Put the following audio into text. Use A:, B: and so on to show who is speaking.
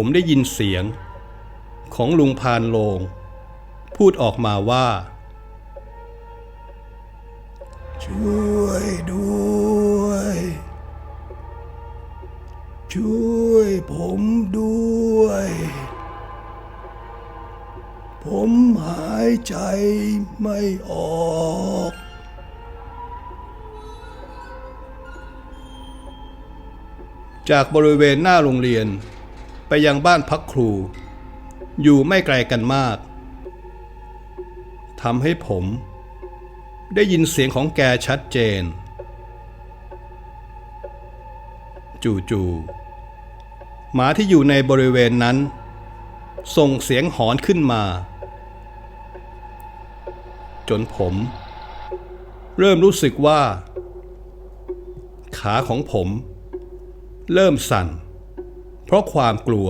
A: ผมได้ยินเสียง ของลุงพานโลง พูดออกมาว่า
B: ช่วยด้วย ช่วยผมด้วย ผมหายใจไม่ออก
A: จากบริเวณหน้าโรงเรียน ไปยังบ้านพักครู อยู่ไม่ไกลกันมากทำให้ผม ได้ยินเสียงของแกชัดเจน จู่ๆหมาที่อยู่ในบริเวณนั้น ส่งเสียงหอนขึ้นมา จนผม เริ่มรู้สึกว่า ขาของผม เริ่มสั่น เพราะความกลัว